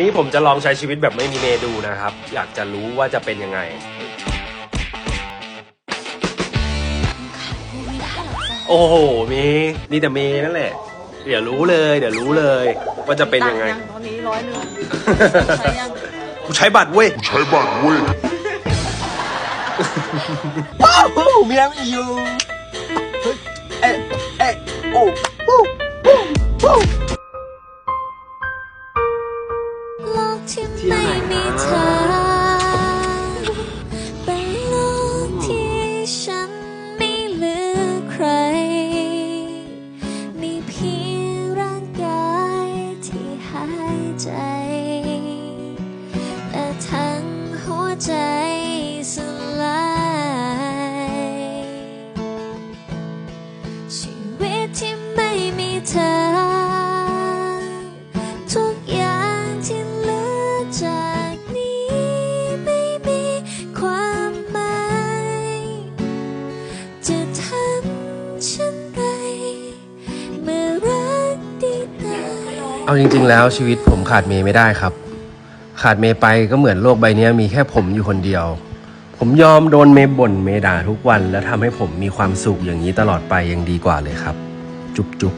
นี้ผมจะลองใช้ชีวิตแบบไม่มีเมย์ดูนะครับ อยากจะรู้ว่าจะเป็นยังไงไม่ได้หรอกจ้ะโอ้โหเมย์นี่แต่เมย์นั่นแหละ เดี๋ยวรู้เลย เดี๋ยวรู้เลย ว่าจะเป็นยังไงตัค์ตอนนี้ร้อยหนึ่งใช้ยังกูใช้บัตรเว้ยใช้บัตรเว้ยว้าวเมียไม่อยู่เฮ้ยเอ๊ะเอ๊ะโอ้ ที่ไม่มีเธอ เป็นโลกที่ฉันไม่เหลือใคร มีเพียงร่างกายที่หายใจ เอาจริง ๆ แล้วชีวิตผมขาดเมย์ไม่ได้ครับ ขาดเมย์ไปก็เหมือนโลกใบนี้มีแค่ผมอยู่คนเดียว ผมยอมโดนเมย์บ่นเมย์ด่าทุกวัน แล้วทำให้ผมมีความสุขอย่างนี้ตลอดไปยังดีกว่าเลยครับ จุ๊บจุ๊บ